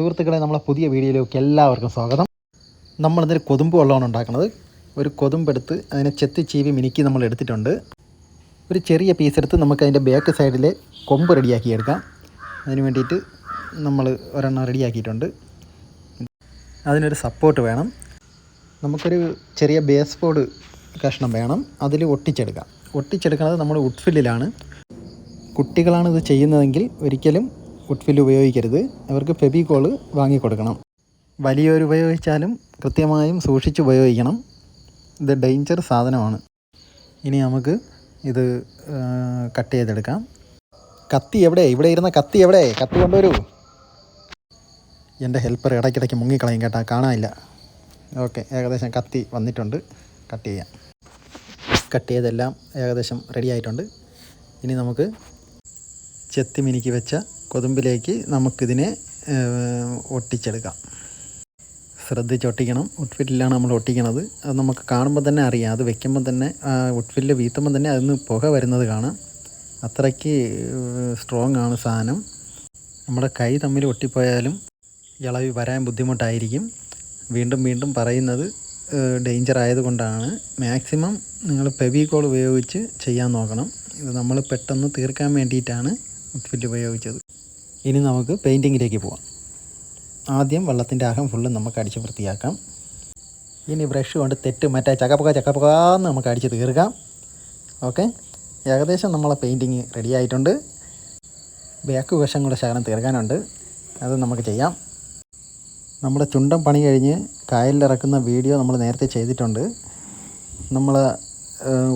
സുഹൃത്തുക്കളെ നമ്മളെ പുതിയ വീഡിയോയിലേക്ക് എല്ലാവർക്കും സ്വാഗതം. നമ്മളിതൊരു കൊതുമ്പ് വെള്ളമാണ് ഉണ്ടാക്കുന്നത്. ഒരു കൊതുമ്പെടുത്ത് അതിനെ ചെത്തി ചീവി മിനുക്കി നമ്മൾ എടുത്തിട്ടുണ്ട്. ഒരു ചെറിയ പീസ് എടുത്ത് നമുക്ക് അതിന്റെ ബാക്ക് സൈഡിലെ കൊമ്പ് റെഡിയാക്കി എടുക്കാം. അതിന് വേണ്ടിയിട്ട് നമ്മൾ ഒരെണ്ണം റെഡിയാക്കിയിട്ടുണ്ട്. അതിനൊരു സപ്പോർട്ട് വേണം. നമുക്കൊരു ചെറിയ ബേസ് ബോർഡ് കഷ്ണം വേണം. അതിൽ ഒട്ടിച്ചെടുക്കാം. ഒട്ടിച്ചെടുക്കുന്നത് നമ്മൾ ഉഡ്ഫില്ലിലാണ് കുട്ടികളാണ് ഇത് ചെയ്യുന്നതെങ്കിൽ ഒരിക്കലും ഉഡ്ഫില്ല് ഉപയോഗിക്കരുത്. അവർക്ക് ഫെബിക്കോൾ വാങ്ങിക്കൊടുക്കണം. വലിയൊരു ഉപയോഗിച്ചാലും കൃത്യമായും സൂക്ഷിച്ച് ഉപയോഗിക്കണം. ഇത് ഡേഞ്ചർ സാധനമാണ്. ഇനി നമുക്ക് ഇത് കട്ട് ചെയ്തെടുക്കാം. കത്തി എവിടെ? ഇവിടെ ഇരുന്ന കത്തി എവിടെ? കത്തി കൊണ്ടുവരൂ. എന്റെ ഹെൽപ്പർ ഇടയ്ക്കിടയ്ക്ക് മുങ്ങിക്കളയും കേട്ടാ കാണാനില്ല. ഓക്കെ ഏകദേശം കത്തി വന്നിട്ടുണ്ട്. കട്ട് ചെയ്യാം. കട്ട് ചെയ്തെല്ലാം ഏകദേശം റെഡി ആയിട്ടുണ്ട് ഇനി നമുക്ക് ചെത്തിമിനിക്ക് വെച്ച കൊതുമ്പിലേക്ക് നമുക്കിതിനെ ഒട്ടിച്ചെടുക്കാം. ശ്രദ്ധിച്ച് ഒട്ടിക്കണം. ഉട്ട്ഫില്ലാണ് നമ്മൾ ഒട്ടിക്കണത്. അത് നമുക്ക് കാണുമ്പോൾ തന്നെ അറിയാം. അത് വെക്കുമ്പോൾ തന്നെ ഉട്ട്ഫില്ല് വീത്തുമ്പോൾ തന്നെ അതിന് പുക വരുന്നത് കാണാം. അത്രയ്ക്ക് സ്ട്രോങ് ആണ് സാധനം. നമ്മുടെ കൈ തമ്മിൽ ഒട്ടിപ്പോയാലും ഇളവി വരാൻ ബുദ്ധിമുട്ടായിരിക്കും. വീണ്ടും വീണ്ടും പറയുന്നത് ഡേഞ്ചർ ആയതുകൊണ്ടാണ്. മാക്സിമം നിങ്ങൾ പെവികോൾ ഉപയോഗിച്ച് ചെയ്യാൻ നോക്കണം. ഇത് നമ്മൾ പെട്ടെന്ന് തീർക്കാൻ വേണ്ടിയിട്ടാണ് ഉട്ട്ഫില്ല് ഉപയോഗിച്ചത് ഇനി നമുക്ക് പെയിന്റിങ്ങിലേക്ക് പോവാം. ആദ്യം വെള്ളത്തിന്റെ അഹം ഫുള്ള് നമുക്ക് അടിച്ച് വൃത്തിയാക്കാം. ഇനി ബ്രഷ് കൊണ്ട് തെറ്റ് മറ്റേ ചക്കപ്പുക ചക്കപ്പുകാന്ന് നമുക്ക് അടിച്ച് തീർക്കാം. ഓക്കെ ഏകദേശം നമ്മളെ പെയിന്റിങ് റെഡി ആയിട്ടുണ്ട്. ബാക്ക് വശം കൂടെ ശകലം തീർക്കാനുണ്ട്. അത് നമുക്ക് ചെയ്യാം. നമ്മുടെ ചുണ്ടൻ പണി കഴിഞ്ഞ് കായലിലിറക്കുന്ന വീഡിയോ നമ്മൾ നേരത്തെ ചെയ്തിട്ടുണ്ട്. നമ്മൾ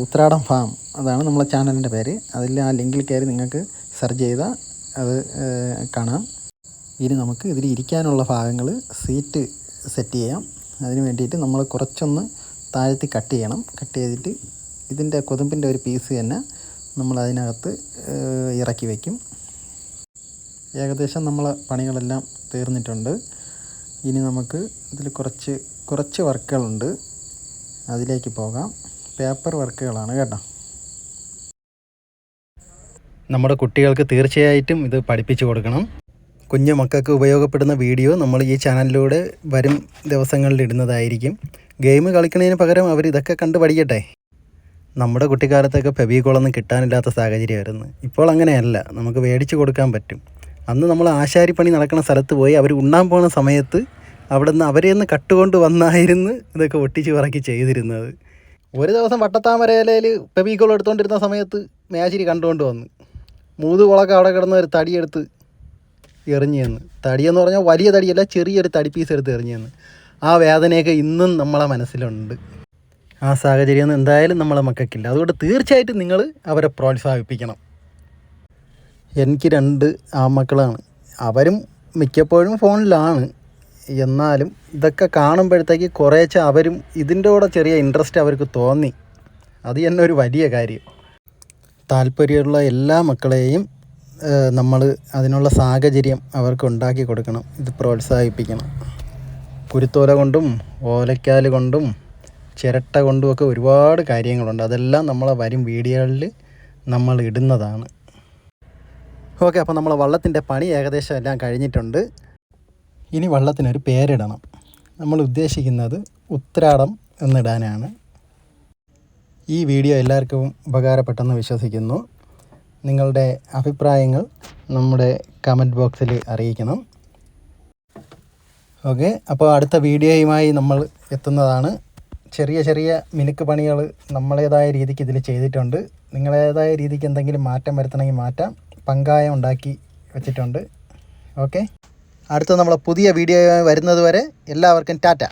ഉത്രാടം ഫാം അതാണ് നമ്മളെ ചാനലിന്റെ പേര്. അതിൽ ആ ലിങ്കിൽ കയറി നിങ്ങൾക്ക് സെർച്ച് ചെയ്താൽ അത് കാണാം. ഇനി നമുക്ക് ഇതിൽ ഇരിക്കാനുള്ള ഭാഗങ്ങൾ സീറ്റ് സെറ്റ് ചെയ്യാം. അതിന് വേണ്ടിയിട്ട് നമ്മൾ കുറച്ചൊന്ന് താഴ്ത്തി കട്ട് ചെയ്യണം. കട്ട് ചെയ്തിട്ട് ഇതിന്റെ കൊതുമ്പിന്റെ ഒരു പീസ് തന്നെ നമ്മൾ അതിനകത്ത് ഇറക്കി വയ്ക്കും ഏകദേശം നമ്മൾ പണികളെല്ലാം തീർന്നിട്ടുണ്ട്. ഇനി നമുക്ക് ഇതിൽ കുറച്ച് കുറച്ച് വർക്കുകളുണ്ട് അതിലേക്ക് പോകാം. പേപ്പർ വർക്കുകളാണ് കേട്ടോ. നമ്മുടെ കുട്ടികൾക്ക് തീർച്ചയായിട്ടും ഇത് പഠിപ്പിച്ചു കൊടുക്കണം. കുഞ്ഞു മക്കൾക്ക് ഉപയോഗപ്പെടുന്ന വീഡിയോ നമ്മൾ ഈ ചാനലിലൂടെ വരും ദിവസങ്ങളിൽ ഇടുന്നതായിരിക്കും. ഗെയിം കളിക്കുന്നതിന് പകരം അവർ ഇതൊക്കെ കണ്ട് പഠിക്കട്ടെ. നമ്മുടെ കുട്ടിക്കാലത്തൊക്കെ ഫെബിക്കോളൊന്നും കിട്ടാനില്ലാത്ത സാഹചര്യമായിരുന്നു. ഇപ്പോൾ അങ്ങനെയല്ല. നമുക്ക് മേടിച്ചു കൊടുക്കാൻ പറ്റും. അന്ന് നമ്മൾ ആശാരിപ്പണി നടക്കുന്ന സ്ഥലത്ത് പോയി അവർ ഉണ്ണാൻ പോകുന്ന സമയത്ത് അവിടെ നിന്ന് അവരെ നിന്ന് കട്ടുകൊണ്ട് വന്നായിരുന്നു ഇതൊക്കെ ഒട്ടിച്ച് പറക്കി ചെയ്തിരുന്നത്. ഒരു ദിവസം വട്ടത്താമരയിലയിൽ ഫെബിക്കോൾ എടുത്തുകൊണ്ടിരുന്ന സമയത്ത് മേശിരി കണ്ടുകൊണ്ട് വന്ന്. മൂന്ന് കുളക്ക് അവിടെ കിടന്ന് ഒരു തടിയെടുത്ത് എറിഞ്ഞു തന്ന് തടിയെന്ന് പറഞ്ഞാൽ വലിയ തടിയല്ല ചെറിയൊരു തടി പീസ് എടുത്ത് എറിഞ്ഞു തന്ന് ആ വേദനയൊക്കെ ഇന്നും നമ്മളെ മനസ്സിലുണ്ട്. ആ സാഹചര്യം എന്തായാലും നമ്മളെ മക്കൾക്കില്ല. അതുകൊണ്ട് തീർച്ചയായിട്ടും നിങ്ങൾ അവരെ പ്രോത്സാഹിപ്പിക്കണം. എനിക്ക് രണ്ട് ആമക്കളാണ് അവരും മിക്കപ്പോഴും ഫോണിലാണ്. എന്നാലും ഇതൊക്കെ കാണുമ്പോഴത്തേക്ക് കുറേശ്ശെ അവരും ഇതിന്റെ കൂടെ ചെറിയ ഇൻട്രസ്റ്റ് അവർക്ക് തോന്നി. അത് തന്നെ ഒരു വലിയ കാര്യം. താല്പര്യമുള്ള എല്ലാ മക്കളെയും നമ്മൾ അതിനുള്ള സാഹചര്യം അവർക്ക് ഉണ്ടാക്കി കൊടുക്കണം. ഇത് പ്രോത്സാഹിപ്പിക്കണം. കുരുത്തോല കൊണ്ടും ഓലക്കാൽ കൊണ്ടും ചിരട്ട കൊണ്ടുമൊക്കെ ഒരുപാട് കാര്യങ്ങളുണ്ട്. അതെല്ലാം നമ്മളെ വരും വീഡിയോകളിൽ നമ്മൾ ഇടുന്നതാണ്. ഓക്കെ അപ്പോൾ നമ്മൾ വള്ളത്തിന്റെ പണി ഏകദേശം എല്ലാം കഴിഞ്ഞിട്ടുണ്ട്. ഇനി വള്ളത്തിനൊരു പേരിടണം. നമ്മൾ ഉദ്ദേശിക്കുന്നത് ഉത്രാടം എന്നിടാനാണ്. ഈ വീഡിയോ എല്ലാവർക്കും ഉപകാരപ്പെട്ടെന്ന് വിശ്വസിക്കുന്നു. നിങ്ങളുടെ അഭിപ്രായങ്ങൾ നമ്മുടെ കമന്റ് ബോക്സിൽ അറിയിക്കണം. ഓക്കെ അപ്പോൾ അടുത്ത വീഡിയോയുമായി നമ്മൾ എത്തുന്നതാണ്. ചെറിയ ചെറിയ മിനുക്ക് പണികൾ നമ്മളേതായ രീതിക്ക് ഇതിൽ ചെയ്തിട്ടുണ്ട്. നിങ്ങളേതായ രീതിക്ക് എന്തെങ്കിലും മാറ്റം വരുത്തണമെങ്കിൽ മാറ്റാം. പങ്കായം ഉണ്ടാക്കി വെച്ചിട്ടുണ്ട്. ഓക്കെ അടുത്ത നമ്മളെ പുതിയ വീഡിയോ വരുന്നതുവരെ എല്ലാവർക്കും ടാറ്റ.